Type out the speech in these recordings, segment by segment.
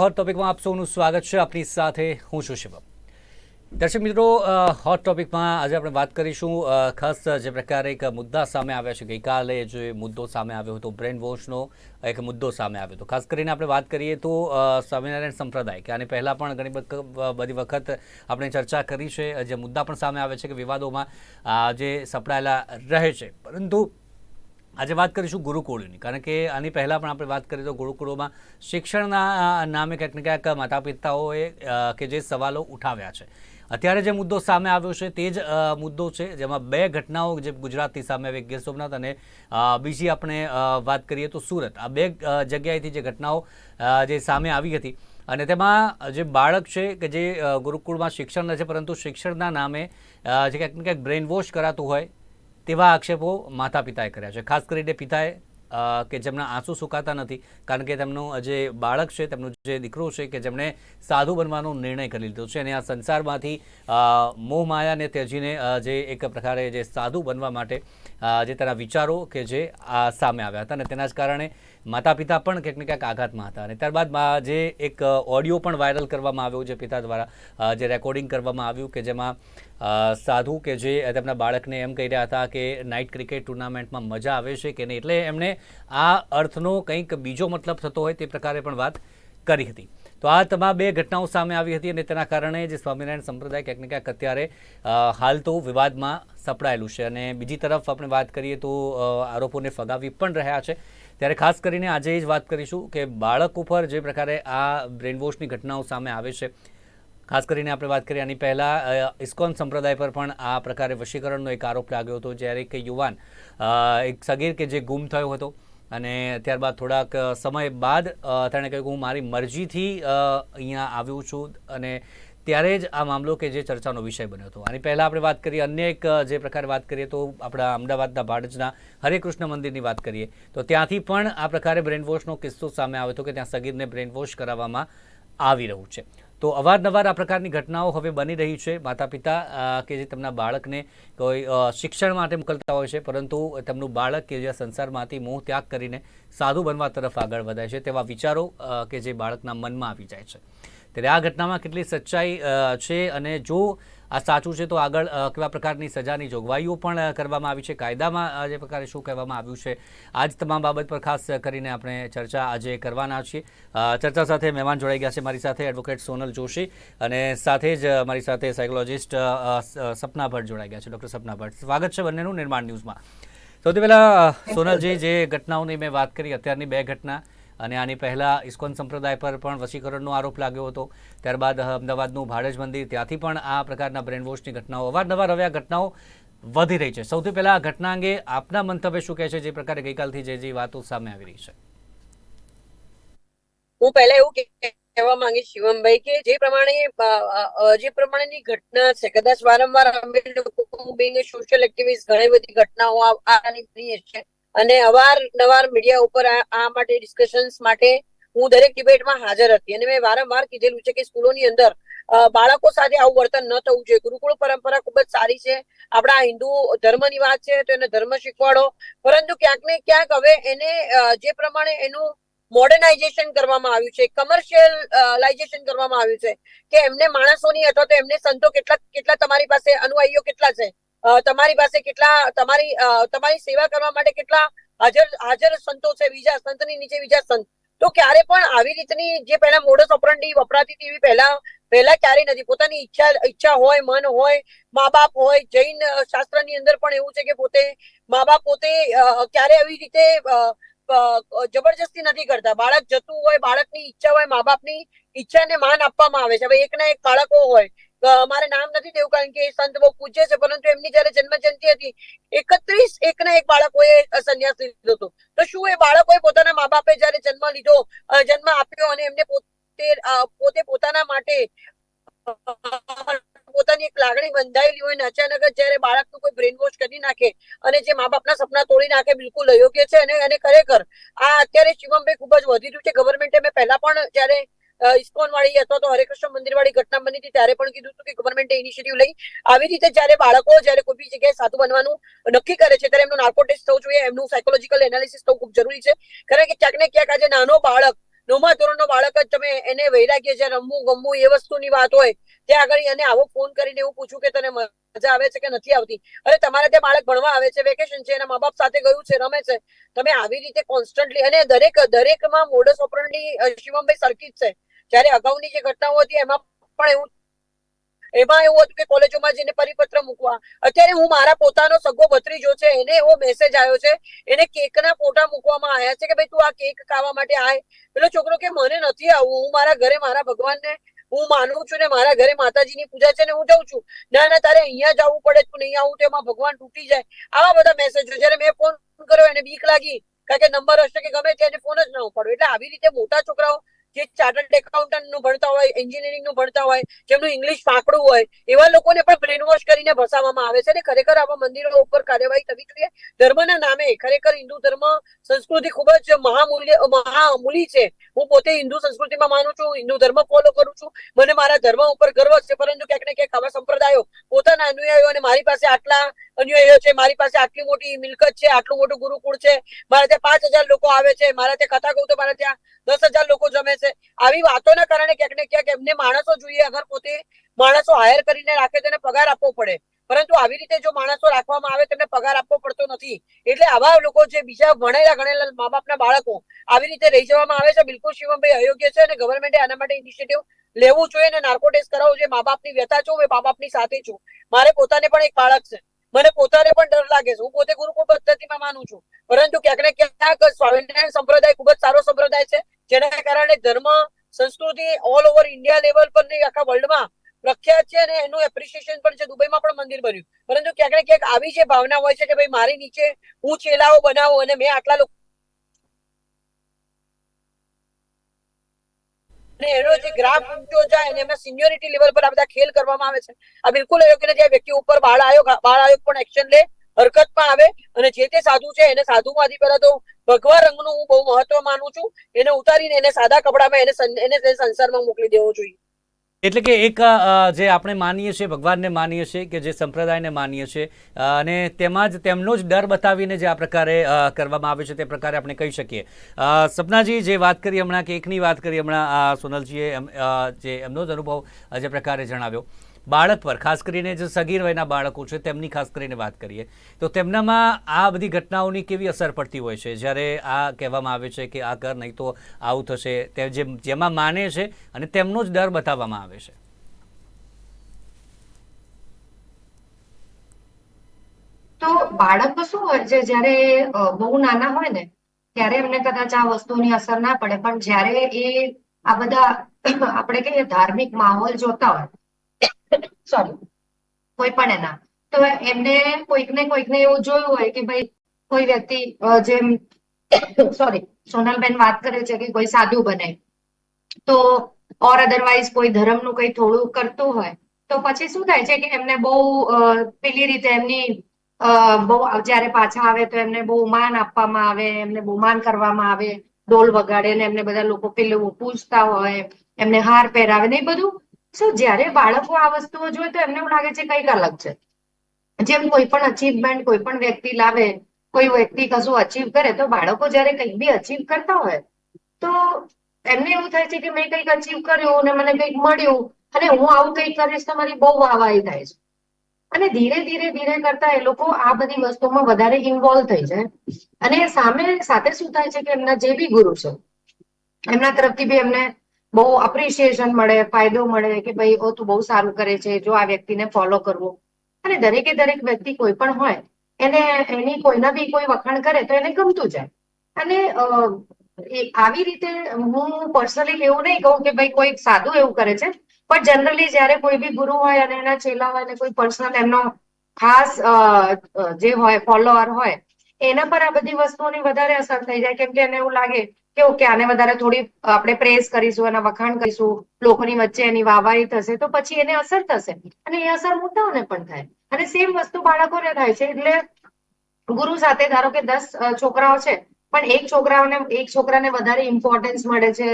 Hot ટોપિકમાં આપ સૌનું સ્વાગત છે. આપની સાથે હું છું શિવમ. દર્શક મિત્રો હોટ ટોપિકમાં આજે આપણે વાત કરીશું ખાસ જે પ્રકારે એક મુદ્દા સામે આવ્યા છે. ગઈકાલે જે મુદ્દો સામે આવ્યો હતો બ્રેન વોશનો એક મુદ્દો સામે આવ્યો હતો. ખાસ કરીને આપણે વાત કરીએ તો સ્વામિનારાયણ સંપ્રદાય કે આની પહેલાં પણ ઘણી બધી વખત આપણે ચર્ચા કરી છે. જે મુદ્દા પણ સામે આવે છે કે વિવાદોમાં જે સપડાયેલા રહે છે. પરંતુ આજે વાત કરીશું ગુરુકુળની, કારણ કે આની પહેલાં પણ આપણે વાત કરીએ તો ગુરુકુળોમાં શિક્ષણના નામે ક્યાંક ને ક્યાંક માતા પિતાઓએ કે જે સવાલો ઉઠાવ્યા છે. અત્યારે જે મુદ્દો સામે આવ્યો છે તે જ મુદ્દો છે, જેમાં બે ઘટનાઓ જે ગુજરાતથી સામે આવી ગીર સોમનાથ અને બીજી આપણે વાત કરીએ તો સુરત. આ બે જગ્યાએથી જે ઘટનાઓ જે સામે આવી હતી અને તેમાં જે બાળક છે કે જે ગુરુકુળમાં શિક્ષણ નથી, પરંતુ શિક્ષણના નામે જે ક્યાંક ને ક્યાંક બ્રેન વોશ કરાતું હોય તેવા આક્ષેપો માતા પિતાએ કર્યા છે. ખાસ કરીને પિતાએ કે જેમના આંસુ સુકાતા નથી, કારણ કે તેમનું જે બાળક છે, તેમનું જે દીકરો છે, કે જેમણે સાધુ બનવાનો નિર્ણય કરી લીધો છે અને આ સંસારમાંથી મોહ માયાને ત્યજીને જે એક પ્રકારે જે સાધુ બનવા માટે જે તેના વિચારો કે જે આ સામે આવ્યા હતા અને તેના જ કારણે માતા પિતા પણ ક્યાંક ને ક્યાંક આઘાતમાં હતા. અને ત્યારબાદ જે એક ઓડિયો પણ વાયરલ કરવામાં આવ્યો જે પિતા દ્વારા જે રેકોર્ડિંગ કરવામાં આવ્યું કે જેમાં સાધુ કે જે તેમના બાળકને એમ કહી રહ્યા હતા કે નાઇટ ક્રિકેટ ટુર્નામેન્ટમાં મજા આવે છે કે નહીં, એટલે એમણે આ અર્થનો કંઈક બીજો મતલબ થતો હોય તે પ્રકારે પણ વાત કરી હતી. તો આ તમામ બે ઘટનાઓ સામે આવી હતી અને તેના કારણે જે સ્વામિનારાયણ સંપ્રદાય ક્યાંક ને ક્યાંક અત્યારે હાલ તો વિવાદમાં સપડાયેલું છે. અને બીજી તરફ આપણે વાત કરીએ તો આરોપોને ફગાવી પણ રહ્યા છે. ત્યારે ખાસ કરીને આજે જ વાત કરીશું કે બાળક ઉપર જે પ્રકારે આ બ્રેનવોશની ઘટનાઓ સામે આવે છે, ખાસ કરીને આપણે વાત કરીએ આની પહેલાં ઇસ્કોન સંપ્રદાય પર પણ આ પ્રકારે વશીકરણનો એક આરોપ લાગ્યો હતો જ્યારે એક યુવાન એક સગીર કે જે ગુમ થયો હતો અને ત્યારબાદ થોડાક સમય બાદ તેણે કહ્યું કે હું મારી મરજીથી અહીંયા આવ્યો છું અને ત્યારે જ આ મામલો કે જે ચર્ચાનો વિષય બન્યો હતો. આની પહેલાં આપણે વાત કરીએ અન્ય એક જે પ્રકારે વાત કરીએ તો આપણા અમદાવાદના ભાડજના હરેકૃષ્ણ મંદિરની વાત કરીએ. તો ત્યાંથી પણ આ પ્રકારે બ્રેનવોશનો કિસ્સો સામે આવ્યો હતો કે ત્યાં સગીરને બ્રેનવોશ કરાવવામાં આવી રહ્યું છે. તો અવારનવાર આ પ્રકારની ઘટનાઓ હવે બની રહી છે. માતા પિતા કે જે તેમના બાળકને કોઈ શિક્ષણ માટે મોકલતા હોય છે, પરંતુ તેમનું બાળક કે જે સંસારમાંથી મોહ ત્યાગ કરીને સાધુ બનવા તરફ આગળ વધે છે તેવા વિચારો કે જે બાળકના મનમાં આવી જાય છે. ત્યારે આ ઘટનામાં કેટલી સચ્ચાઈ છે અને જો આ સાચું છે તો આગળ કેવા પ્રકારની સજાની જોગવાઈઓ પણ કરવામાં આવી છે? કાયદામાં જે પ્રકારે શું કહેવામાં આવ્યું છે? આ જ તમામ બાબત પર ખાસ કરીને આપણે ચર્ચા આજે કરવાના છીએ. ચર્ચા સાથે મહેમાન જોડાઈ ગયા છે મારી સાથે એડવોકેટ સોનલ જોશી અને સાથે જ મારી સાથે સાયકોલોજિસ્ટ સપના ભટ્ટ જોડાઈ ગયા છે. ડૉક્ટર સપના ભટ્ટ સ્વાગત છે બંનેનું નિર્માણ ન્યૂઝમાં. સૌથી પહેલાં સોનલજી જે ઘટનાઓની મેં વાત કરી અત્યારની બે ઘટના અને આની પહેલાં ઇસ્કોન સંપ્રદાય પર પણ વશીકરણનો આરોપ લાગ્યો હતો. ત્યારબાદ અમદાવાદનું ભાડજ મંદિર, ત્યાંથી પણ આ પ્રકારના બ્રેનવોશની ઘટનાઓ, અવારનવાર હવે આ ઘટનાઓ વધી રહી છે. સૌથી પહેલાં આ ઘટના અંગે આપના મંતવ્ય શું કહે છે? જે પ્રકારે ગઈકાલથી જે જે વાતો સામે આવી રહી છે. હું પહેલા એવું કહેવા માંગીશ શિવમભાઈ કે જે પ્રમાણે જે પ્રમાણેની ઘટના છે, કદાચ વારંવાર અમે લોકો સોશિયલ એક્ટિવિસ્ટ ઘણી બધી ઘટનાઓ આની બની છે. અને અવારનવાર મીડિયા ઉપર આ માટે ડિસ્કશન્સ માટે હું દરેક ડિબેટમાં હાજર હતી. અને મેં વારંવાર કીધેલું છે કે સ્કૂલોની અંદર બાળકો સાથે આવું વર્તન ન થવું જોઈએ. ગુરુકુળ પરંપરા ખૂબ જ સારી છે. આપણા હિન્દુ ધર્મની વાત છે તો એને ધર્મ શીખવાડો. પરંતુ ક્યાંક ને ક્યાંક હવે એને જે પ્રમાણે એનું મોડર્નાઇઝેશન કરવામાં આવ્યું છે કમર્શિયલાઇઝેશન કરવામાં આવ્યું છે, કે એમને માણસોની અથવા તો એમને સંતો કેટલા કેટલા તમારી પાસે અનુયાયીઓ કેટલા છે તમારી પાસે કેટલા, તમારી તમારી સેવા કરવા માટે કેટલા હાજર હાજર સંતો છે? બીજા સંતની નીચે બીજા સંત. તો ક્યારે પણ આવી રીતની જે પહેલા મોડસ ઓપરંડી વપરાતી હતી એવી પહેલા પહેલા ક્યારેય નથી. પોતાની ઈચ્છા ઈચ્છા હોય, મન હોય મા બાપ હોય, જૈન શાસ્ત્રની અંદર પણ એવું છે કે પોતે મા બાપ પોતે ક્યારે આવી રીતે જબરજસ્તી નથી કરતા. બાળક જતું હોય, બાળકની ઈચ્છા હોય મા બાપની ઈચ્છાને માન આપવામાં આવે છે. હવે એકના એક બાળકો હોય મારે નામ નથી દેવું કારણ કે સંત બહુ પૂજ્ય છે, પરંતુ એમની જયારે જન્મ જયંતિ હતી, એકત્રીસ એક ના એક બાળકોએ સંન્યાસ લીધો હતો. તો શું એ બાળકોએ પોતાના મા બાપે જયારે જન્મ લીધો જન્મ આપ્યો અને એમને પોતે પોતે પોતાના માટે પોતાની એક લાગણી બંધાયેલી હોય ને અચાનક જયારે બાળકનું કોઈ બ્રેન વોશ કરી નાખે અને જે મા બાપના સપના તોડી નાખે, બિલકુલ અયોગ્ય છે અને અને ખરેખર આ અત્યારે શિવમભાઈ ખૂબ જ વધી રહ્યું છે. ગવર્મેન્ટે મેં પહેલા પણ જયારે ઇસ્કોન વાળી અથવા તો હરેકૃષ્ણ મંદિર વાળી ઘટના બની હતી, ત્યારે પણ કીધું હતું કે ગવર્મેન્ટે ઇનિશિયેટિવ લઈ. આવી રીતે જયારે બાળકો જયારે કોઈ બી જગ્યાએ સાધુ બનવાનું નક્કી કરે છે, ત્યારે એમનું નાર્કો ટેસ્ટ થવું જોઈએ, એમનું સાયકોલોજીકલ એનાલિસિસ થવું ખૂબ જરૂરી છે. કારણ કે ક્યાંક ને ક્યાંક આજે નાનો બાળક, નવમા ધોરણનો બાળક જ તમે એને વૈરાગ્ય છે રમવું ગમવું એ વસ્તુની વાત હોય, ત્યાં આગળ એને આવો ફોન કરીને એવું પૂછું કે તને મજા આવે છે કે નથી આવતી? અરે, તમારે ત્યાં બાળક ભણવા આવે છે વેકેશન છે, એના મા બાપ સાથે ગયું છે, રમે છે, તમે આવી રીતે કોન્સ્ટન્ટલી અને દરેક, દરેકમાં મોડસ ઓપરંડી શિવમભાઈ સરખી છે. જ્યારે અગાઉની જે ઘટનાઓ હતી, એમાં પણ એવું એમાં એવું હતું કે કોલેજોમાં જઈને પરિપત્ર મૂકવા. અત્યારે હું મારા પોતાનો સગો ભત્રીજો છે, એને એવો મેસેજ આવ્યો છે, એને કેકના ફોટા મૂકવામાં આવ્યા છે કે, ભાઈ, તું આ કેક ખાવા માટે આય. પેલો છોકરો કે, મને નથી આવવું, હું મારા ઘરે મારા ભગવાનને હું માનું છું ને મારા ઘરે માતાજીની પૂજા છે ને હું જાઉં છું. ના ના, તારે અહીંયા જવું પડે તું નહીં આવું તો એમાં ભગવાન તૂટી જાય. આવા બધા મેસેજો જયારે મેં ફોન કર્યો, એને બીક લાગી. કારણ કે નંબર હશે કે ગમે તેને ફોન જ ન ઉપાડો. એટલે આવી રીતે મોટા છોકરાઓ જે ચાર્ટર્ડ એકાઉન્ટન્ટનું ભણતા હોય એન્જિનિયરિંગનું ભણતા હોય, જેમનું ઇંગ્લિશ પાકડું હોય, એવા લોકોને પણ બ્રેન કરીને ભસાવવામાં આવે છે અને ખરેખર આવા મંદિરો ઉપર કાર્યવાહી થવી જોઈએ. ધર્મના નામે ખરેખર હિન્દુ ધર્મ સંસ્કૃતિ ખૂબ જ મહામૂલ્ય, મહામૂલી છે. હું પોતે હિન્દુ સંસ્કૃતિમાં માનું છું, હિન્દુ ધર્મ ફોલો કરું છું. મને મારા ધર્મ ઉપર ગર્વ છે, પરંતુ ક્યાંક ને ક્યાંક આવા સંપ્રદાયો પોતાના અનુયાયીઓને મારી પાસે આટલા અનુયાયીઓ છે, મારી પાસે આટલી મોટી મિલકત છે, આટલું મોટું ગુરુકુળ છે, મારા ત્યાં પાંચ હજાર લોકો આવે છે, મારા ત્યાં કથા કહું તો મારા ત્યાં દસ હજાર લોકો જમે છે. આવી વાતોના કારણે ક્યાંક ને ક્યાંક એમને માણસો જોઈએ, અગર પોતે માણસો હાયર કરીને રાખે તેને પગાર આપવો પડે. પરંતુ આવી રીતે જો માણસો રાખવામાં આવે તેમને પગાર આપવો પડતો નથી. એટલે આવા લોકો જે બીજા ભણેલા ગણેલા મા બાપના બાળકો આવી રીતે રહી જવામાં આવે છે, બિલકુલ શિવમભાઈ અયોગ્ય છે અને ગવર્મેન્ટે આના માટે ઇનિશિયેટિવ લેવું જોઈએ અને નાર્કોટેસ્ટ કરાવવું જોઈએ મા બાપની વ્યથા છું મેં મા બાપની સાથે છું. મારે પોતાને પણ એક બાળક છે. મને પોતાને પણ ડર લાગે છે. હું પોતે ગુરુકુળ પદ્ધતિમાં માનું છું. પરંતુ ક્યાંક ને ક્યાંક સ્વામિનારાયણ સંપ્રદાય ખૂબ જ સારો સંપ્રદાય છે. જેના કારણે ધર્મ, સંસ્કૃતિ ઓલ ઓવર ઇન્ડિયા લેવલ પર નહીં, આખા વર્લ્ડમાં પ્રખ્યાત છે અને એનું એપ્રિશિએશન પણ છે. દુબઈમાં પણ મંદિર બન્યું. પરંતુ ક્યાંક ને ક્યાંક આવી જે ભાવના હોય છે કે ભાઈ મારી નીચે હું ચેલાઓ બનાવું અને મેં આટલા લોકો એનો જે ગ્રાફ ઊંચો જાય અને એમાં સિનિયોરિટી લેવલ પર આ બધા ખેલ કરવામાં આવે છે, આ બિલકુલ અયોગ્ય આ વ્યક્તિ ઉપર બાળ આયોગ બાળ આયોગ પણ એક્શન લે હરકતમાં આવે અને જે તે સાધુ છે એને સાધુમાંથી પહેલા તો ભગવા રંગનું હું બહુ મહત્વ માનું છું. એને ઉતારીને એને સાદા કપડામાં એને એને સંસારમાં મોકલી દેવો જોઈએ. એટલે કે એક જે આપણે માનીએ છીએ, ભગવાનને માનીએ છીએ કે જે સંપ્રદાયને માનીએ છીએ અને તેમાં જ તેમનો જ ડર બતાવીને જે આ પ્રકારે કરવામાં આવે છે તે પ્રકારે આપણે કહી શકીએ. સપનાજી જે વાત કરી હમણાં કે એકની વાત કરી હમણાં સોનલજીએ જે એમનો જ અનુભવ જે પ્રકારે જણાવ્યો. બાળક પર, ખાસ કરીને જે સગીર વયના બાળકો છે, તેમની ખાસ કરીને વાત કરીએ, તો તેમનામાં આ બધી ઘટનાઓની કેવી અસર પડતી હોય છે? જ્યારે આ કહેવામાં આવે છે કે આ કર, નહીં તો આવું થશે, તે જે જેમાં માને છે અને તેમનો જ ડર બતાવવામાં આવે છે. તો બાળકો શું હોય છે? જ્યારે બહુ નાના હોય ને, ત્યારે એમને કદાચ આ વસ્તુની અસર ના પડે. પણ જ્યારે એ આ બધા, આપણે કહીએ ધાર્મિક માહોલ જોતા હોય સોરી કોઈ પણ એના. તો એમને કોઈક ને કોઈક ને એવું જોયું હોય કે ભાઈ કોઈ વ્યક્તિ જેમ સોરી સોનલબેન વાત કરે છે કે કોઈ સાધુ બને. તો ઓર અધરવાઇઝ કોઈ ધર્મનું કંઈ થોડું કરતું હોય, તો પછી શું થાય છે કે એમને બહુ પેલી રીતે એમની બહુ, જ્યારે પાછા આવે તો એમને બહુ માન આપવામાં આવે, એમને બહુ માન કરવામાં આવે, ઢોલ વગાડે ને એમને બધા લોકો પેલું પૂછતા હોય, એમને હાર પહેરાવે ને એ બધું. શું જ્યારે બાળકો આ વસ્તુઓ જોઈએ તો એમને એવું લાગે છે કંઈક અલગ છે. જેમ કોઈ પણ અચીવમેન્ટ કોઈ પણ વ્યક્તિ લાવે, કોઈ વ્યક્તિ કશું અચીવ કરે, તો બાળકો જ્યારે કંઈક બી અચીવ કરતા હોય, તો એમને એવું થાય છે કે મેં કંઈક અચીવ કર્યું અને મને કંઈક મળ્યું અને હું આવું કંઈક કરીશ તો મારી બહુ વાહવાહી થાય છે. અને ધીરે ધીરે ધીરે કરતા એ લોકો આ બધી વસ્તુમાં વધારે ઇન્વોલ્વ થઈ જાય. અને સામે સાથે શું થાય છે કે એમના જે બી ગુરુ છે, એમના તરફથી બી એમને બહુ અપ્રિશિએશન મળે, ફાયદો મળે કે ભાઈ, ઓ, તું બહુ સારું કરે છે, જો આ વ્યક્તિને ફોલો કરવો. અને દરેકે દરેક વ્યક્તિ કોઈ પણ હોય, એને એની કોઈના બી કોઈ વખાણ કરે તો એને ગમતું જાય. અને આવી રીતે હું પર્સનલી એવું નહીં કહું કે ભાઈ કોઈ સાદું એવું કરે છે, પણ જનરલી જ્યારે કોઈ બી ગુરુ હોય અને એના ચેલા હોય અને કોઈ પર્સનલ એમનો ખાસ જે હોય ફોલોઅર હોય, એના પર આ બધી વસ્તુઓની વધારે અસર થઈ જાય. કેમ કે એને એવું લાગે કે ઓકે, આને વધારે થોડી આપણે પ્રેસ કરીશું એના વખાણ કરીશું, લોકોની વચ્ચે એની વાહવાહી થશે, તો પછી એને અસર થશે. અને એ અસર મોટાઓને પણ થાય. અને સેમ વસ્તુ બાળકોને થાય છે. એટલે ગુરુ સાથે ધારો કે દસ છોકરાઓ છે, પણ એક છોકરાઓને, એક છોકરાને વધારે ઇમ્પોર્ટન્સ મળે છે,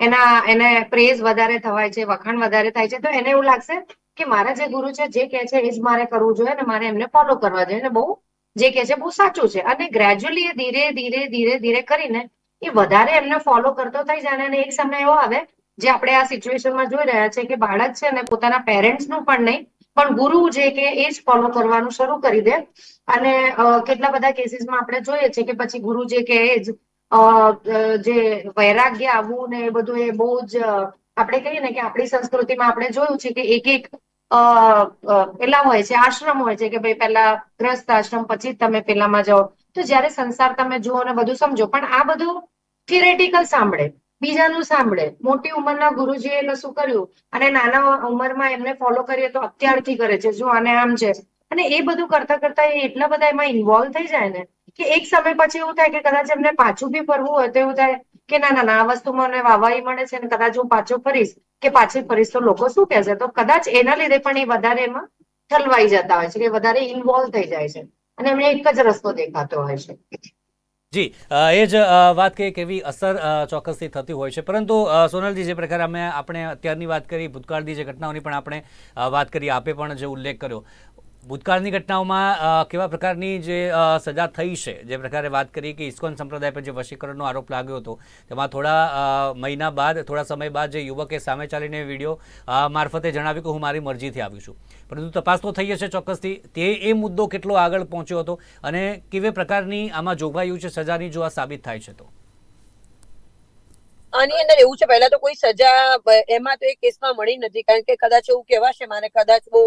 એના, એને પ્રેઝ વધારે થવાય છે, વખાણ વધારે થાય છે, તો એને એવું લાગશે કે મારા જે ગુરુ છે, જે કહે છે, એ જ મારે કરવું જોઈએ અને મારે એમને ફોલો કરવા જોઈએ. અને બહુ, જે કહે છે, બહુ સાચું છે. અને ગ્રેજ્યુઅલી ધીરે ધીરે ધીરે ધીરે કરીને એ વધારે એમને ફોલો કરતો થઈ જાય અને એક સમય એવો આવે, જે આપણે આ સિચ્યુએશનમાં જોઈ રહ્યા છે કે બાળક છે ને પોતાના પેરેન્ટ્સનું પણ નહીં, પણ ગુરુ જે કે એ જ ફોલો કરવાનું શરૂ કરી દે. અને કેટલા બધા કેસીસમાં આપણે જોઈએ છે કે પછી ગુરુ જે કે એ જ જે વૈરાગ્ય આવવું ને એ બધું એ બહુ જ આપણે કહીએ ને કે આપણી સંસ્કૃતિમાં આપણે જોયું છે કે એક એક પેલા હોય છે, આશ્રમ હોય છે કે ભાઈ પેલા ગ્રસ્ત આશ્રમ, પછી જ તમે પેલામાં જાઓ. તો જ્યારે સંસાર તમે જુઓ અને બધું સમજો, પણ આ બધું થિયરેટિકલ સાંભળે, બીજાનું સાંભળે. મોટી ઉંમરના ગુરુજીએ શું કર્યું અને નાના ઉંમરમાં એમને ફોલો કરીએ તો અત્યારથી કરે છે. જો આને આમ છે. અને એ બધું કરતા કરતા એ એટલા બધા એમાં ઇન્વોલ્વ થઈ જાય ને કે એક સમય પછી એવું થાય કે કદાચ એમને પાછું બી ફરવું હોય તો એવું થાય કે ના ના ના, આ વસ્તુ મને વાવાઈ મળે છે ને કદાચ હું પાછો ફરીશ કે પાછી ફરીશ તો લોકો શું કહેશે? તો કદાચ એના લીધે પણ એ વધારે એમાં ઠલવાઈ જતા હોય છે કે વધારે ઇન્વોલ્વ થઈ જાય છે. અને એમને એક જ રસ્તો દેખાતો હોય છે. જી એ જ વાત કે કેવી અસર ચોક્કસથી થતી હોય છે. પરંતુ સોનલજી, જે પ્રકારે અમે, આપણે અત્યારની વાત કરી, ભૂતકાળની જે ઘટનાઓની પણ આપણે વાત કરી, આપે પણ જે ઉલ્લેખ કર્યો. ભૂતકાળની ઘટનાઓમાં કેવા પ્રકારની જે સજા થઈ છે, જે પ્રકારે વાત કરી કે ઇસ્કોન સંપ્રદાય પર જે વશીકરણનો આરોપ લાગ્યો હતો, તેમાં થોડા મહિના બાદ, થોડા સમય બાદ જે યુવકે સામે ચાલીને વીડિયો મારફતે જણાવ્યું કે હું મારી મરજીથી આવી છું. પરંતુ તપાસ તો થઈ હશે ચોક્કસથી. તે, એ મુદ્દો કેટલો આગળ પહોંચ્યો હતો અને કેવી પ્રકારની આમાં જોગવાઈઓ છે, સજાની જો આ સાબિત થાય છે તો? આની અંદર એવું છે, પહેલા તો કોઈ સજા, એમાં તો એ કેસમાં મળી નથી, કારણ કે કદાચ એવું કહેવાશે, મારે કદાચ બહુ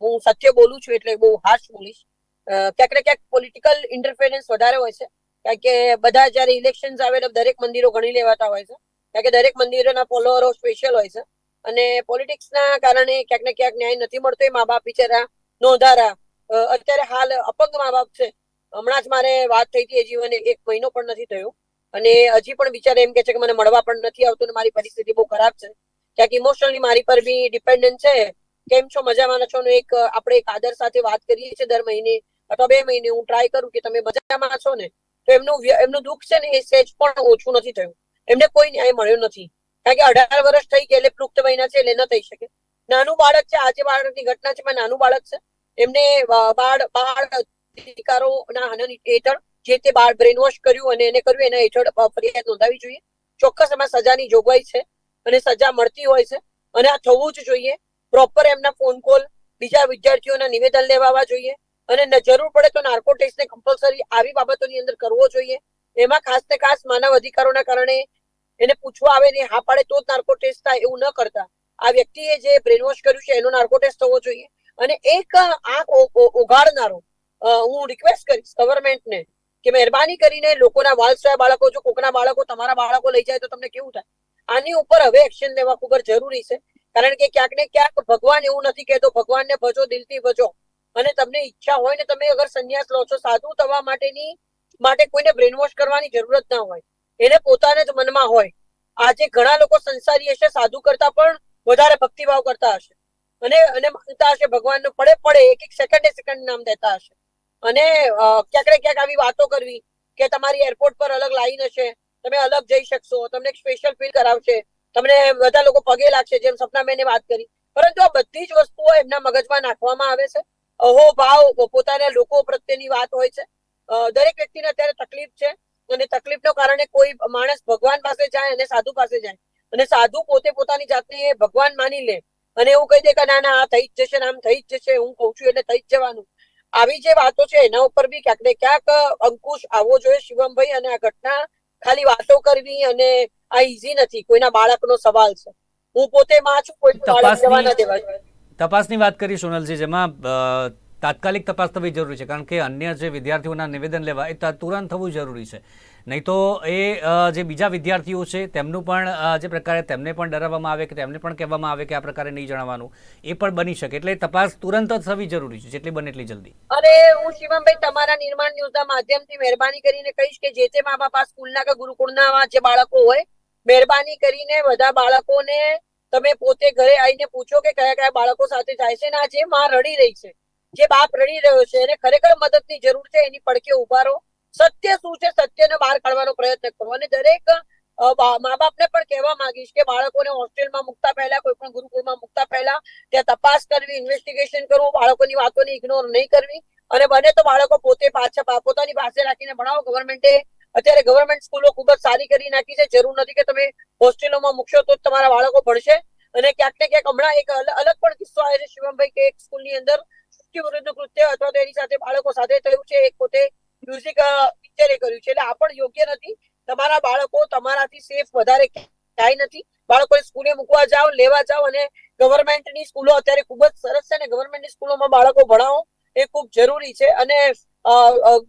હું સત્ય બોલું છું એટલે બહુ હાર્શ બોલીશ. ક્યાંક ને ક્યાંક પોલિટિકલ ઇન્ટરફેરન્સ વધારે હોય છે, કારણ કે બધા જયારે ઇલેક્શન આવે એટલે દરેક મંદિરો ગણી લેવાતા હોય છે, કારણ કે દરેક મંદિરોના ફોલોઅરો સ્પેશિયલ હોય છે. અને પોલિટિક્સના કારણે ક્યાંક ને ક્યાંક ન્યાય નથી મળતો, એ મા બાપ બિચારા નોંધારા. અત્યારે હાલ અપંગ મા બાપ છે. હમણાં જ મારે વાત થઈ હતી, એ મને એક મહિનો પણ નથી થયો. અને હજી પણ બિચારા એમ કે છે કે મને મળવા પણ નથી આવતું ને મારી પરિસ્થિતિ બહુ ખરાબ છે. ક્યાંક ઇમોશનલી મારી પર બી ડિપેન્ડન્ટ છે. કેમ છો? મજામાં છો? ને એક, આપણે એક આદર સાથે વાત કરીએ છીએ દર મહિને અથવા બે મહિને. હું ટ્રાય કરું કે તમે મજામાં છો ને? તો એમનું એમનું દુઃખ છે ને એ સેજ પણ ઓછું નથી થયું. એમને કોઈ ન્યાય મળ્યો નથી. કારણ કે અઢાર વર્ષ થઈ ગયા એટલે પુખ્ત મહિના છે એટલે ન થઈ શકે. નાનું બાળક છે, આજે બાળકની ઘટના છે નાનું બાળક છે. એમને બાળ બાળ બાળ અધિકારોના હનન હેઠળ જે તે બાળ બ્રેન વોશ કર્યું અને એને કર્યું, એના હેઠળ ફરિયાદ નોંધાવી જોઈએ. ચોક્કસ એમાં સજાની જોગવાઈ છે અને સજા મળતી હોય છે અને આ થવું જ જોઈએ. પ્રોપર એમના ફોન કોલ બીજા વિદ્યાર્થીઓના નિવેદન લેવાવા જોઈએ અને જરૂર પડે તો નાર્કો ટેસ્ટને કમ્પલસરી આવી બાબતોની અંદર કરવો જોઈએ. એમાં ખાસ ને ખાસ માનવ અધિકારોના કારણે એને પૂછવા આવે ને હા પાડે તો જ નાર્કો ટેસ્ટ થાય એવું ન કરતા. આ વ્યક્તિએ જે બ્રેન વોશ કર્યું છે એનો નાર્કો ટેસ્ટ થવો જોઈએ. અને એક આંખ ઓ- ઓ- ઓગાળનારો હું રિક્વેસ્ટ કરીશ ગવર્મેન્ટને કે મહેરબાની કરીને લોકોના વાલસરા બાળકો, જો કોકના બાળકો તમારા બાળકો લઈ જાય તો તમને કેવું થાય? આની ઉપર હવે એક્શન લેવા ખૂબ જ જરૂરી છે. કારણ કે ક્યાંક ને ક્યાંક ભગવાન એવું નથી કહેતો, ભગવાનને ભજો, દિલથી ભજો. અને તમને ઈચ્છા હોય ને તમે અગર સંન્યાસ લો છો, સાધુ થવા માટેની, માટે કોઈને બ્રેન વોશ કરવાની જરૂરત ના હોય. એને પોતાને જ મનમાં હોય. આજે ઘણા લોકો સંસારી હશે, સાધુ કરતા પણ વધારે ભક્તિભાવ કરતા હશે. અને અને માનતા હશે, ભગવાનનો પડે પડે એક એક સેકન્ડે સેકન્ડ નામ દેતા હશે. અને ક્યાંક ક્યાંક આવી વાતો કરવી કે તમારી એરપોર્ટ પર અલગ લાઈન હશે, તમે અલગ જઈ શકશો, તમને સ્પેશિયલ ફીલ કરાવશે, તમને બધા લોકો પગે લાગશે, જેમ સપના મેં વાત કરી. પરંતુ આ બધી જ વસ્તુઓ એમના મગજમાં નાખવામાં આવે છે. અહો ભાવ, પોતાના લોકો પ્રત્યેની વાત હોય છે. દરેક વ્યક્તિને અત્યારે તકલીફ છે અને તકલીફનો કારણે કોઈ માણસ ભગવાન પાસે જાય અને સાધુ પાસે જાય. અને સાધુ પોતે પોતાની જાતને ભગવાન માની લે. અને એવું કહી દે કે ના ના, આ થઈ જ જશે આમ થઈ જ જશે, હું કઉ છું એટલે થઈ જ જવાનું. આવી જે વાતો છે એના ઉપર બી ક્યાંક ને ક્યાંક અંકુશ આવવો જોઈએ શિવમભાઈ અને આ ઘટના ખાલી વાતો કરવી અને આ ઈઝી નથી. કોઈના બાળકનો સવાલ છે. હું પોતે માં છું કોઈ બાળક જવા ન દેવા. તપાસની વાત કરી સોનલજી જેમાં તાત્કાલિક તપાસ થવી જરૂરી છે કારણ કે અન્ય જે વિદ્યાર્થીઓના નિવેદન લેવા એ તુરંત થવું જરૂરી છે. નહીં તો એ જે બીજા વિદ્યાર્થીઓ છે, તેમનું પણ જે પ્રકારે તેમને પણ ડરાવવામાં આવે કે તેમને પણ કહેવામાં આવે કે આ પ્રકારે નહીં જણાવવાનું, એ પણ બની શકે. એટલે તપાસ તુરંત જ થવી જરૂરી છે, જેટલી બને એટલી જલ્દી. અરે, હું શિવમભાઈ તમારા નિર્માણ ન્યૂઝના માધ્યમથી મહેરબાની કરીને કહીશ કે જે તે મા બાપ સ્કૂલના કે ગુરુકુળના જે બાળકો હોય, મહેરબાની કરીને બધા બાળકોને તમે પોતે ઘરે આવીને પૂછો કે કયા કયા બાળકો સાથે જાય છે ને આ જે માં રડી રહી છે. જે બાપ રડી રહ્યો છે, એને ખરેખર મદદની જરૂર છે, એની પડખે ઊભા રહો. સત્ય શું છે? સત્યને બહાર કાઢવાનો પ્રયત્ન કરો અને દરેક મા બાપને પણ કહેવા માંગીશ કે બાળકોને હોસ્ટેલમાં મૂકતા પહેલા કોઈ પણ ગુરુકુળમાં મૂકતા પહેલા, ત્યાં તપાસ કરવી ઇન્વેસ્ટિગેશન કરવું, બાળકોની વાતોને ઇગ્નોર નહીં કરવી. અને બને તો બાળકો પોતે પાછા પોતાની પાસે રાખીને ભણાવો. ગવર્મેન્ટે અત્યારે ગવર્મેન્ટ સ્કૂલો ખૂબ જ સારી કરી નાખી છે. જરૂર નથી કે તમે હોસ્ટેલોમાં મૂકશો તો તમારા બાળકો ભણશે. અને ક્યાંક ને ક્યાંક હમણાં એક અલગ પણ કિસ્સો આવે છે. શિવમભાઈ, કે એક સ્કૂલની અંદર વિરુદ્ધ કૃત્ય અથવા તો એની સાથે બાળકો સાથે થયું છે. એક પોતે મ્યુઝિક ટીચરે કર્યું છે. એટલે આ પણ યોગ્ય નથી. તમારા બાળકો તમારાથી સેફ વધારે ક્યાંય નથી. બાળકોને સ્કૂલે મૂકવા જાઓ, લેવા જાઓ અને ગવર્મેન્ટની સ્કૂલો અત્યારે ખૂબ જ સરસ છે અને ગવર્મેન્ટની સ્કૂલોમાં બાળકો ભણાવો એ ખૂબ જરૂરી છે. અને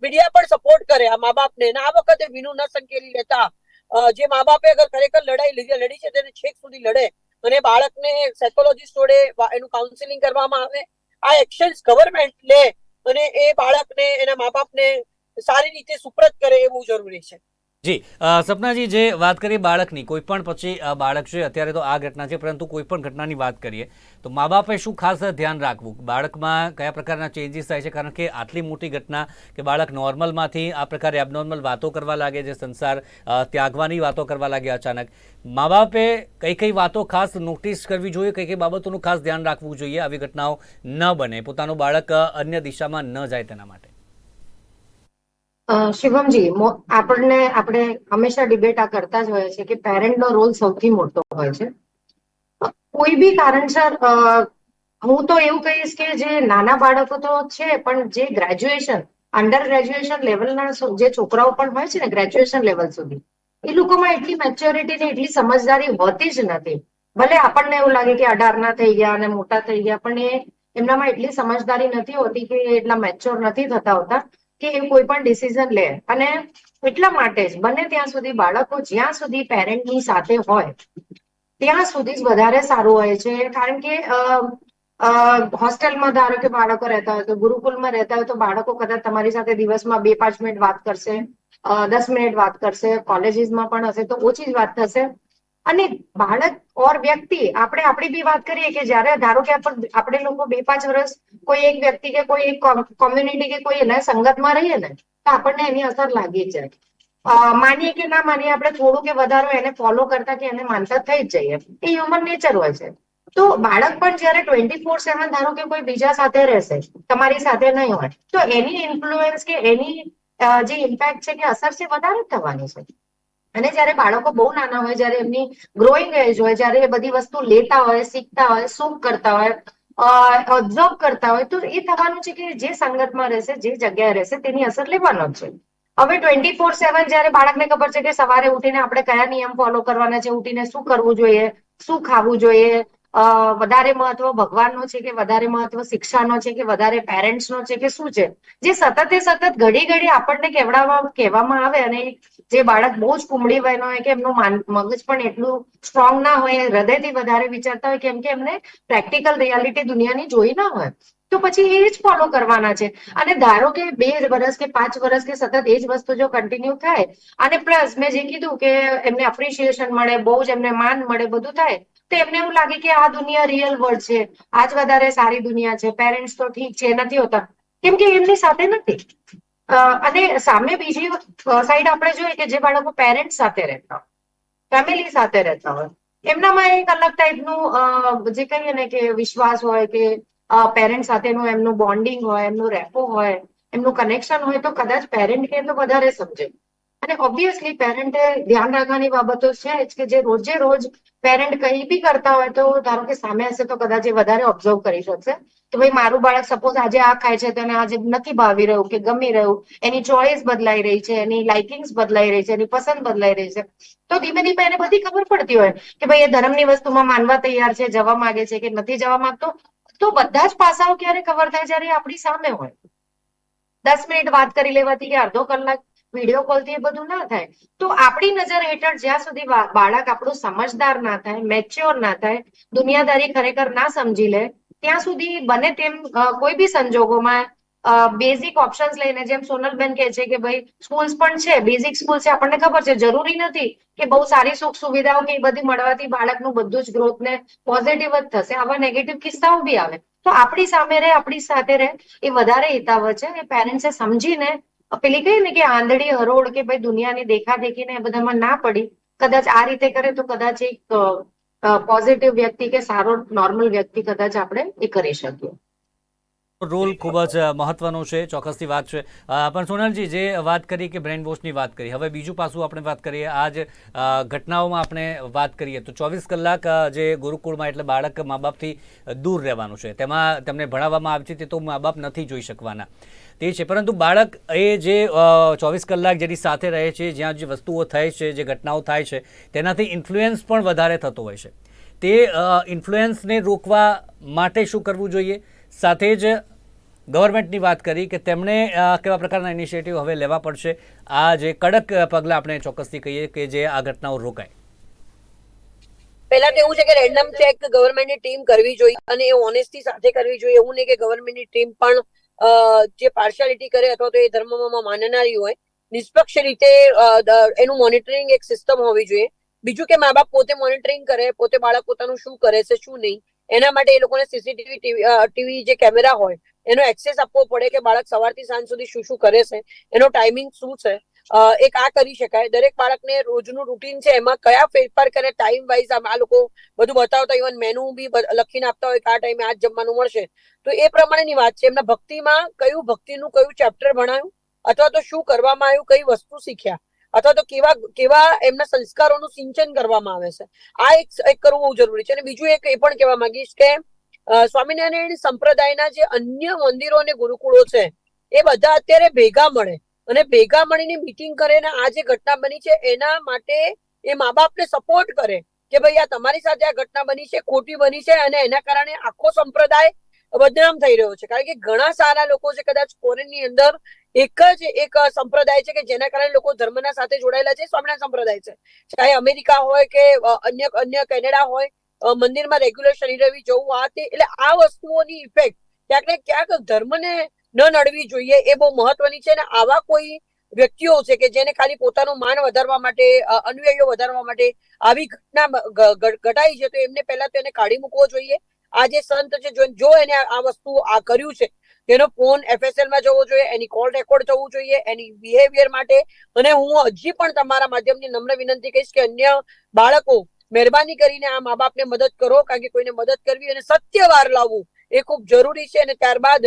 મીડિયા પણ સપોર્ટ કરે આ મા બાપને આ વખતે વિનુ ન સંકેલી લેતા જે મા બાપે અગર ખરેખર લડાઈ લીધી લડી છે તેને છેક સુધી લડે. અને બાળકને સાયકોલોજીસ્ટ જોડે એનું કાઉન્સિલિંગ કરવામાં આવે. આ એક્શન્સ ગવર્મેન્ટ લે અને એ બાળકને, એના મા બાપને સારી રીતે સુપ્રત કરે એ બહુ જરૂરી છે. જી સપનાજી જે વાત કરીએ બાળકની, કોઈ પણ પછી બાળક છે, અત્યારે તો આ ઘટના છે, પરંતુ કોઈ પણ ઘટનાની વાત કરીએ, તો મા બાપે શું ખાસ ધ્યાન રાખવું? બાળકમાં કયા પ્રકારના ચેન્જીસ થાય છે? કારણ કે આટલી મોટી ઘટના કે બાળક નોર્મલમાંથી આ પ્રકારે એબનોર્મલ વાતો કરવા લાગે છે, સંસાર ત્યાગવાની વાતો કરવા લાગે અચાનક. મા બાપે કઈ કઈ વાતો ખાસ નોટિસ કરવી જોઈએ? કઈ કઈ બાબતોનું ખાસ ધ્યાન રાખવું જોઈએ? આવી ઘટનાઓ ન બને. પોતાનું બાળક અન્ય દિશામાં ન જાય તેના માટે. શિવમજી આપણને, આપણે હંમેશા ડિબેટ આ કરતા જ હોય છે કે પેરેન્ટનો રોલ સૌથી મોટો હોય છે. કોઈ બી કારણસર હું તો એવું કહીશ કે જે નાના બાળકો તો છે, પણ જે ગ્રેજ્યુએશન અંડર ગ્રેજ્યુએશન લેવલના જે છોકરાઓ પણ હોય છે ને ગ્રેજ્યુએશન લેવલ સુધી, એ લોકોમાં એટલી મેચ્યોરિટી ને એટલી સમજદારી હોતી જ નથી. ભલે આપણને એવું લાગે કે અઢારના થઈ ગયા અને મોટા થઈ ગયા, પણ એ એમનામાં એટલી સમજદારી નથી હોતી કે એટલા મેચ્યોર નથી થતા હોતા. કે એ કોઈ પણ ડિસિઝન લે. અને એટલા માટે જ બને ત્યાં સુધી બાળકો જ્યાં સુધી પેરેન્ટની સાથે હોય, ત્યાં સુધી જ વધારે સારું હોય છે. કારણ કે હોસ્ટેલમાં ધારો કે બાળકો રહેતા હોય તો, ગુરુકુલમાં રહેતા હોય તો બાળકો કદાચ તમારી સાથે દિવસમાં બે પાંચ મિનિટ વાત કરશે દસ મિનિટ વાત કરશે કોલેજીસમાં પણ હશે તો ઓછી જ વાત થશે. અને બાળક ઓર વ્યક્તિ, આપણે આપણી બી વાત કરીએ કે જ્યારે, ધારો કે આપણે લોકો બે પાંચ વર્ષ કોઈ એક વ્યક્તિ કે કોઈ એક કોમ્યુનિટી કે કોઈ એના સંગતમાં રહીએ ને, તો આપણને એની અસર લાગી જાય માનીએ કે ના માનીએ, આપણે થોડું કે વધારો એને ફોલો કરતા કે એને માનતા થઈ જ જઈએ. એ હ્યુમન નેચર હોય છે. તો બાળક પણ જ્યારે ટ્વેન્ટી ફોર સેવન ધારો કે કોઈ બીજા સાથે રહેશે, તમારી સાથે નહીં હોય, તો એની ઇન્ફ્લુએન્સ કે એની જે ઇમ્પેક્ટ છે કે અસર છે, વધારે જ થવાની છે. અને જ્યારે બાળકો બહુ નાના હોય, જ્યારે એમની ગ્રોઈંગ એજ હોય, જ્યારે એ બધી વસ્તુ લેતા હોય, શીખતા હોય, શું કરતા હોય ઓબ્ઝર્વ કરતા હોય, તો એ થવાનું છે કે જે સંગતમાં રહેશે, જે જગ્યાએ રહેશે, તેની અસર લેવાનો છે. હવે ટ્વેન્ટી ફોર સેવન જયારે બાળકને ખબર છે કે સવારે ઉઠીને આપણે કયા નિયમ ફોલો કરવાના છે, ઉઠીને શું કરવું જોઈએ, શું ખાવું જોઈએ વધારે મહત્વ ભગવાનનો છે કે વધારે મહત્વ શિક્ષાનો છે કે વધારે પેરેન્ટ્સનો છે કે શું છે? જે સતત એ સતત ઘડી ઘડી આપણને કેવડાવવા કહેવામાં આવે અને જે બાળક બહુ જ કુમળી વયનો હોય કે એમનું માન- મગજ પણ એટલું સ્ટ્રોંગ ના હોય, હૃદયથી વધારે વિચારતા હોય કેમ કે એમને પ્રેક્ટિકલ રિયાલિટી દુનિયાની જોઈ ના હોય, તો પછી એ જ ફોલો કરવાના છે. અને ધારો કે બે વર્ષ કે પાંચ વર્ષ કે સતત એ જ વસ્તુ જો કન્ટિન્યુ થાય, અને પ્લસ મેં જે કીધું કે એમને અપ્રિશિએશન મળે, બહુ જ એમને માન મળે, બધું થાય તો એમને એવું લાગે કે આ દુનિયા રિયલ વર્લ્ડ છે. આ જ વધારે સારી દુનિયા છે. પેરેન્ટ્સ તો ઠીક છે, નથી હોતા. કેમ કે એમની સાથે નથી. અને સામે બીજી સાઈડ આપણે જોઈએ કે જે બાળકો પેરેન્ટ્સ સાથે રહેતા હોય ફેમિલી સાથે રહેતા હોય, એમનામાં એક અલગ ટાઈપનું જે કહીએ ને કે વિશ્વાસ હોય કે પેરેન્ટ સાથેનું એમનું બોન્ડિંગ હોય, એમનું રેપો હોય, એમનું કનેક્શન હોય તો કદાચ પેરેન્ટ કે તો વધારે સમજે. અને ઓબ્વિયસલી પેરેન્ટે ધ્યાન રાખવાની બાબતો છે જ કે જે રોજે રોજ પેરેન્ટ કંઈ બી કરતા હોય તો ધારો કે સામે હશે તો કદાચ એ વધારે ઓબ્ઝર્વ કરી શકશે. કે ભાઈ મારું બાળક સપોઝ આજે આ ખાય છે તો એને આજે નથી ભાવી રહ્યું કે ગમી રહ્યું, એની ચોઈસ બદલાઈ રહી છે, એની લાઇકિંગ્સ બદલાઈ રહી છે, એની પસંદ બદલાઈ રહી છે. તો ધીમે ધીમે એને બધી ખબર પડતી હોય કે ભાઈ એ ધર્મની વસ્તુમાં માનવા તૈયાર છે, જવા માંગે છે કે નથી જવા માંગતો, તો બધા જ પાસાઓ ક્યારે ખબર થાય જ્યારે આપણી સામે હોય. દસ મિનિટ વાત કરી લેવાથી કે અડધો કલાક વીડિયો કોલથી એ બધું ના થાય. તો આપણી નજર હેઠળ જ્યાં સુધી બાળક આપણું સમજદાર ના થાય મેચ્યોર ના થાય, દુનિયાદારી ખરેખર ના સમજી લે, ત્યાં સુધી બને તેમ કોઈ બી સંજોગોમાં બેઝિક ઓપ્શન્સ લઈને જેમ સોનલબેન કહે છે કે ભાઈ સ્કૂલ્સ પણ છે બેઝિક સ્કૂલ છે, આપણને ખબર છે, જરૂરી નથી કે બહુ સારી સુખ સુવિધાઓ કે એ બધી મળવાથી બાળકનું બધું જ ગ્રોથ ને પોઝિટિવ જ થશે, આવા નેગેટિવ કિસ્સાઓ બી આવે. તો આપણી સામે રહે, આપણી સાથે રહે, એ વધારે હિતાવ છે, એ પેરેન્ટ્સે સમજીને પેલી કહી ને કે આંધળી, હરોળ કે ભાઈ દુનિયાની દેખાદેખીને એ બધામાં ના પડી. કદાચ આ રીતે કરે તો કદાચ એક પોઝિટિવ વ્યક્તિ કે સારો નોર્મલ વ્યક્તિ કદાચ આપણે એ કરી શકીએ. રોલ ખૂબ જ મહત્વનો છે, ચોક્કસથી વાત છે. પણ સોનલજી, જે વાત કરી કે બ્રેન વોશની વાત કરી, હવે બીજું પાસું આપણે વાત કરીએ. આ જ ઘટનાઓમાં આપણે વાત કરીએ તો ચોવીસ કલાક જે ગુરુકુળમાં એટલે બાળક મા બાપથી દૂર રહેવાનું છે. તેમાં તેમને ભણાવવામાં આવે છે તે તો મા બાપ નથી જોઈ શકવાના. તે છે. પરંતુ બાળક એ જે ચોવીસ કલાક જેની સાથે રહે છે, જ્યાં જે વસ્તુઓ થાય છે, જે ઘટનાઓ થાય છે, તેનાથી ઇન્ફ્લુએન્સ પણ વધારે થતો હોય છે. તે ઇન્ફ્લુએન્સને રોકવા માટે શું કરવું જોઈએ? સાથે જ ગવર્મેન્ટની વાત કરી કે તેમણે કેવા પ્રકારના ઇનિશિયેટિવ હવે લેવા પડશે? આ જે કડક પગલાં આપણે ચોક્કસથી કહીએ કે જે આ ઘટનાઓ રોકાય. પહેલા તો એવું છે કે રેન્ડમ ચેક ગવર્મેન્ટની ટીમ કરવી જોઈએ અને એ ઓનેસ્ટી સાથે કરવી જોઈએ. એવું નહીં કે ગવર્મેન્ટની ટીમ પણ જે પાર્શિયાલિટી કરે અથવા તો એ ધર્મમાં માનનારી હોય, નિષ્પક્ષ રીતે એનું મોનિટરિંગ એક સિસ્ટમ હોવી જોઈએ. બીજું કે મા બાપ પોતે મોનિટરિંગ કરે, પોતે બાળક પોતાનું શું કરે છે, શું નહીં, એના માટે એ લોકોને સીસીટીવી ટીવી જે કેમેરા હોય, એનો એક્સેસ આપવો પડે કે બાળક સવારથી સાંજ સુધી શું શું કરે છે, એનો ટાઈમિંગ શું છે એક આ કરી શકાય. દરેક બાળકને રોજનું રૂટીન છે, એમાં કયા ફેરફાર કરે ટાઈમ વાઇઝ આ લોકો બધું બતાવતા ઇવન મેનુ બી લખીને આપતા હોય કે આ ટાઈમે આ જ જમવાનું મળશે. તો એ પ્રમાણેની વાત છે. એમના ભક્તિમાં કયું ભક્તિનું કયું ચેપ્ટર ભણાયું? અથવા તો શું કરવામાં આવ્યું? કઈ વસ્તુ શીખ્યા? અથવા તો કેવા કેવા એમના સંસ્કારોનું સિંચન કરવામાં આવે છે? આ એક એક કરવું બહુ જરૂરી છે. અને બીજું એક એ પણ કહેવા માંગીશ કે સ્વામિનારાયણ સંપ્રદાયના જે અન્ય મંદિરો અને ગુરુકુળો છે, એ બધા અત્યારે ભેગા મળે. અને ભેગા મળીને મીટિંગ કરે ને આ જે ઘટના બની છે, એના માટે એ મા બાપને સપોર્ટ કરે કે ભાઈ આ તમારી સાથે આ ઘટના બની છે, ખોટી બની છે અને એના કારણે આખો સંપ્રદાય બદનામ થઈ રહ્યો છે. કારણ કે ઘણા સારા લોકો છે, કદાચ ફોરેનની અંદર એક જ એક સંપ્રદાય છે કે જેના કારણે લોકો ધર્મના સાથે જોડાયેલા છે, સ્વામિનારાયણ સંપ્રદાય છે. ચાહે અમેરિકા હોય કે અન્ય અન્ય કેનેડા હોય મંદિરમાં રેગ્યુલર શનિ રવિ જવું આ તે, એટલે આ વસ્તુઓની ઇફેક્ટ ક્યાંક ને ક્યાંક ધર્મને ન નડવી જોઈએ એ બહુ મહત્વની છે અને આવા કોઈ વ્યક્તિઓ છે કે જેને ખાલી પોતાનું માન વધારવા માટે અનુયાયીઓ વધારવા માટે આવી ઘટના ઘટાઈ છે, તો એમને પહેલા તો એને કાઢી મૂકવો જોઈએ. આ જે સંત છે, જો- એને આ વસ્તુ આ કર્યું છે, તેનો ફોન એફએસએલમાં જવો જોઈએ, એની કોલ રેકોર્ડ થવું જોઈએ, એની બિહેવિયર માટે. અને હું હજી પણ તમારા માધ્યમની નમ્ર વિનંતી કહીશ કે અન્ય બાળકો મહેરબાની કરીને આ મા બાપને મદદ કરો, કારણ કે કોઈને મદદ કરવી અને સત્ય વાર લાવવું એ ખૂબ જરૂરી છે અને ત્યારબાદ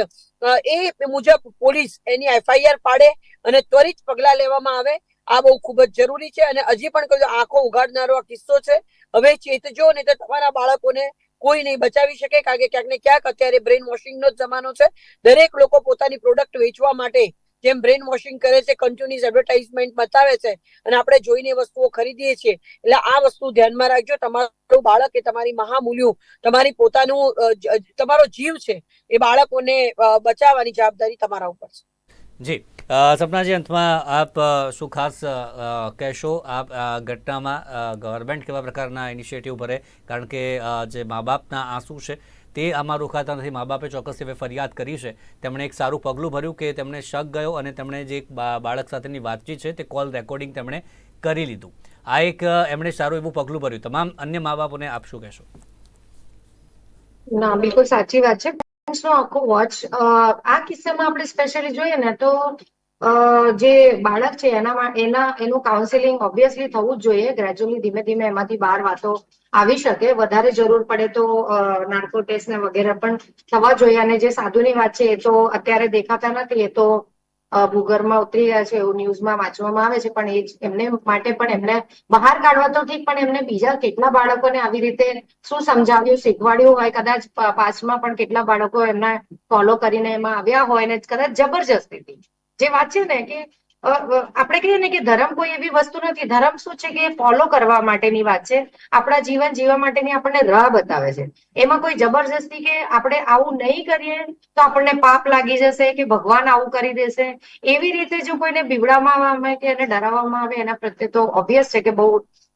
એ મુજબ પોલીસ એની એફઆઈઆર પાડે અને ત્વરિત પગલા લેવામાં આવે. આ બહુ ખૂબ જ જરૂરી છે અને હજી પણ કહ્યું આંખો ઉગાડનારો આ કિસ્સો છે. હવે ચેતજો નહીં તો તમારા બાળકોને કોઈ નહીં બચાવી શકે, કારણ કે ક્યાંક ને ક્યાંક અત્યારે બ્રેન વોશિંગનો જ જમાનો છે. દરેક લોકો પોતાની પ્રોડક્ટ વેચવા માટે જેમ બ્રેન વોશિંગ કરે છે કન્ટિન્યુઅસ એડવર્ટાઇઝમેન્ટ બતાવે છે, અને આપણે જોઈને વસ્તુઓ ખરીદીએ છીએ, એટલે આ વસ્તુ ધ્યાનમાં રાખજો. તમારું બાળક એ તમારી મહામૂલ્યો, તમારી પોતાનું તમારો જીવ છે, એ બાળકોને બચાવવાની જવાબદારી તમારા ઉપર છે. જી. સપનાજી, અંતમાં આપ શું ખાસ કહેશો? આ ઘટનામાં ગવર્મેન્ટ કેવા પ્રકારના ઇનિશિયેટિવ ભરે? કારણ કે જે મા બાપના આંસુ છે તે આમાં રોકાતા નથી મા બાપે ચોક્કસ હવે ફરિયાદ કરી છે. તેમણે એક સારું પગલું ભર્યું કે તેમણે શક ગયો અને તેમણે જે બાળક સાથેની વાતચીત છે તે કોલ રેકોર્ડિંગ તેમણે કરી લીધું. આ એક એમણે સારું એવું પગલું ભર્યું. તમામ અન્ય મા બાપોને આપ શું કહેશો? ના, બિલકુલ સાચી વાત છે. આખો વોચ આ કિસ્સામાં આપણે સ્પેશિયલી જોઈએ ને તો જે બાળક છે, એના એના, એનું કાઉન્સેલિંગ ઓબ્વિયસલી થવું જ જોઈએ. ગ્રેજ્યુઅલી ધીમે ધીમે એમાંથી બહાર વાતો આવી શકે. વધારે જરૂર પડે તો નાર્કો ટેસ્ટ ને વગેરે પણ થવા જોઈએ. અને જે સાધુની વાત છે, એ તો અત્યારે દેખાતા નથી. એ તો ભૂગર્ભમાં ઉતરી ગયા છે એવું ન્યૂઝમાં વાંચવામાં આવે છે. પણ એ એમને માટે પણ એમને બહાર કાઢવા તો ઠીક પણ એમને બીજા કેટલા બાળકોને આવી રીતે શું સમજાવ્યું, શીખવાડ્યું હોય, કદાચ પાસ્ટમાં પણ કેટલા બાળકો એમના ફોલો કરીને એમાં આવ્યા હોય ને કદાચ જબરજસ્તીથી. જે વાત છે ને કે આપણે કહીએ ને કે ધર્મ કોઈ એવી વસ્તુ નથી. ધર્મ શું છે કે ફોલો કરવા માટેની વાત છે. આપણા જીવન જીવવા માટેની આપણને રાહ બતાવે છે. એમાં કોઈ જબરજસ્તી કે આપણે આવું નહીં કરીએ તો આપણને પાપ લાગી જશે કે ભગવાન આવું કરી દેશે. એવી રીતે જો કોઈને બીવડાવવામાં આવે કે એને ડરાવવામાં આવે, એના પ્રત્યે તો ઓબ્વિયસ છે કે બહુ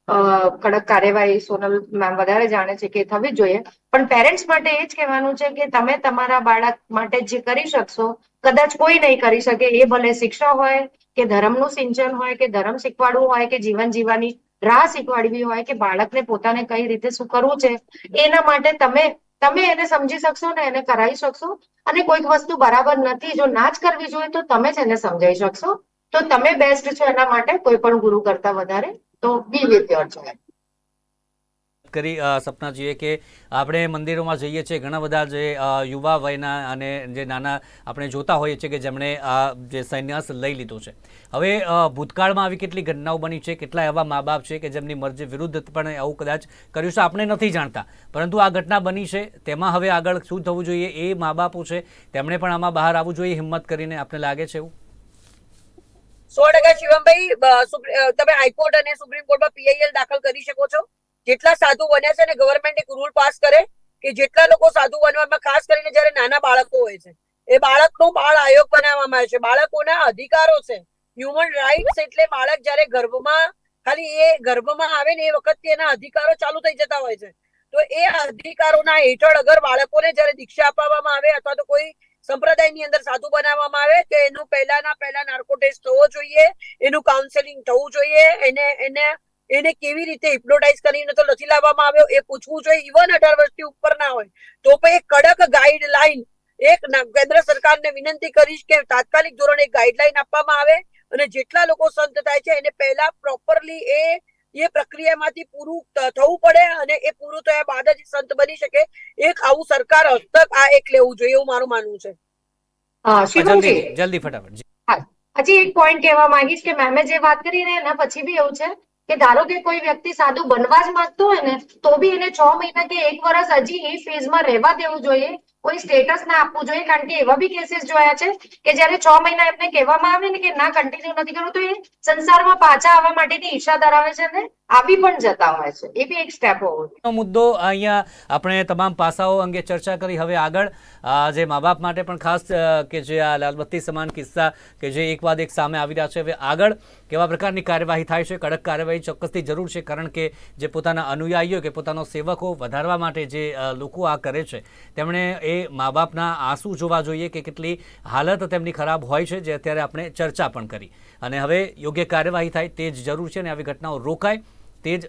કડક કાર્યવાહી સોનલ મેમ વધારે જાણે છે કે થવી જોઈએ. પણ પેરેન્ટ્સ માટે એ જ કહેવાનું છે કે તમે તમારા બાળક માટે જે કરી શકશો, કદાચ કોઈ નહીં કરી શકે, એ ભલે શિક્ષા હોય કે ધર્મનું સિંચન હોય કે ધર્મ શીખવાડવું હોય કે જીવન જીવવાની રાહ શીખવાડવી હોય કે બાળકને પોતાને કઈ રીતે શું કરવું છે, એના માટે તમે તમે એને સમજી શકશો ને એને કરાવી શકશો. અને કોઈક વસ્તુ બરાબર નથી, જો ના જ કરવી જોઈએ તો તમે જ એને સમજાવી શકશો. તો તમે બેસ્ટ છો એના માટે કોઈ પણ ગુરુ કરતા વધારે તો બી યોર ચાઇલ્ડ કરી સપનાજીએ કે આપણે મંદિરોમાં જઈએ છીએ, ઘણા બધા જે યુવા વયના અને જે નાના આપણે જોતા હોઈએ છીએ કે જેમણે આ જે સંન્યાસ લઈ લીધો છે. હવે ભૂતકાળમાં આવી કેટલી ઘટનાઓ બની છે, કેટલા એવા મા બાપ છે કે જેમની મરજી વિરુદ્ધ પણ આવું કદાચ કર્યું છે, આપણે નથી જાણતા. પરંતુ આ ઘટના બની છે, તેમાં હવે આગળ શું થવું જોઈએ એ મા બાપો છે, તેમણે પણ આમાં બહાર આવવું જોઈએ, હિંમત કરીને આપને લાગે છે એવું? સો ટકા શિવમભાઈ તમે હાઈકોર્ટ અને સુપ્રીમ કોર્ટમાં પીઆઈએલ દાખલ કરી શકો છો. જેટલા સાધુ બન્યા છે ને ગવર્મેન્ટ એક રૂલ પાસ કરે કે જેટલા લોકો સાધુ બનવામાં ખાસ કરીને જયારે નાના બાળકો હોય છે, એ બાળકનો બાળ આયોગ બનાવવામાં આવે છે. બાળકોના અધિકારો છે. હ્યુમન રાઇટ્સ એટલે બાળક જ્યારે ગર્ભમાં, ખાલી એ ગર્ભમાં આવે ને એ વખતથી એના અધિકારો ચાલુ થઈ જતા હોય છે. તો એ અધિકારોના હેઠળ અગર બાળકોને જ્યારે દીક્ષા આપવામાં આવે અથવા તો કોઈ સંપ્રદાયની અંદર સાધુ બનાવવામાં આવે તો એનું પહેલાના પહેલા નાર્કો ટેસ્ટ થવો જોઈએ, એનું કાઉન્સેલિંગ થવું જોઈએ, એને એને એને કેવી રીતે હિપ્નોટાઇઝ કરીને તો નથી લાવવામાં આવ્યો, એ પૂછવું જોઈએ. ઇવન અઢાર વર્ષથી ઉપર ના હોય, તો પણ એક કડક ગાઈડલાઈન એક કેન્દ્ર સરકારને વિનંતી કરીશ કે તાત્કાલિક ધોરણે ગાઈડલાઈન આપવામાં આવે અને જેટલા લોકો સંત થાય છે, એને પહેલા પ્રોપરલી એ એ પ્રક્રિયામાંથી પૂરું થવું પડે અને એ પૂરું થયા બાદ જ સંત બની શકે. એક આવું સરકાર હસ્તક આ એક લેવું જોઈએ એવું મારું માનવું છે. જલ્દી જલ્દી ફટાફટ હજી એક પોઈન્ટ કહેવા માંગીશ કે મેમે જે વાત કરી ને એના પછી બી એવું છે કે ધારો કે કોઈ વ્યક્તિ સાદું બનવા જ માંગતો હોય ને તો બી એને છ મહિના કે એક વર્ષ હજી એ ફેઝમાં રહેવા દેવું જોઈએ કોઈ સ્ટેટસ ના આપવું જોઈએ, કારણ કે એવા બી કેસીસ જોયા છે કે જ્યારે છ મહિના એમને કહેવામાં આવે ને કે ના કન્ટિન્યુ નથી કરવું, તો એ સંસારમાં પાછા આવવા માટેની ઈચ્છા ધરાવે છે ને આવી પણ જતા હોય છે. એ બી એક સ્ટેપ હોવો મુદ્દો અહીંયા આપણે તમામ પાસાઓ અંગે ચર્ચા કરી હવે આગળ. જે મા બાપ માટે પણ ખાસ કે જે આ લાલબત્તી સમાન કિસ્સા કે જે એક બાદ એક સામે આવી રહ્યા છે. હવે આગળ કેવા પ્રકારની કાર્યવાહી થાય છે? કડક કાર્યવાહી ચોક્કસથી જરૂર છે, કારણ કે જે પોતાના અનુયાયીઓ કે પોતાનો સેવકો વધારવા માટે જે લોકો આ કરે છે, તેમણે એ મા બાપના આંસુ જોવા જોઈએ કે કેટલી હાલત તેમની ખરાબ હોય છે, જે અત્યારે આપણે ચર્ચા પણ કરી. અને હવે યોગ્ય કાર્યવાહી થાય તે જ જરૂર છે અને આવી ઘટનાઓ રોકાય. તે જ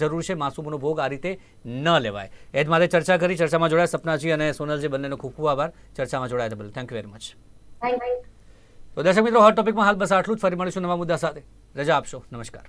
જરૂર છે. માસૂમોનો ભોગ આ રીતે ન લેવાય. એ જ માટે ચર્ચા કરી ચર્ચામાં જોડાયા સપનાજી અને સોનલજી બંનેનો ખૂબ ખૂબ આભાર. ચર્ચામાં જોડાયા બદલ થેન્ક યુ વેરી મચ. તો દર્શક મિત્રો હોટ ટોપિકમાં હાલ બસ આટલું જ. ફરી મળીશું નવા મુદ્દા સાથે. રજા આપશો. નમસ્કાર.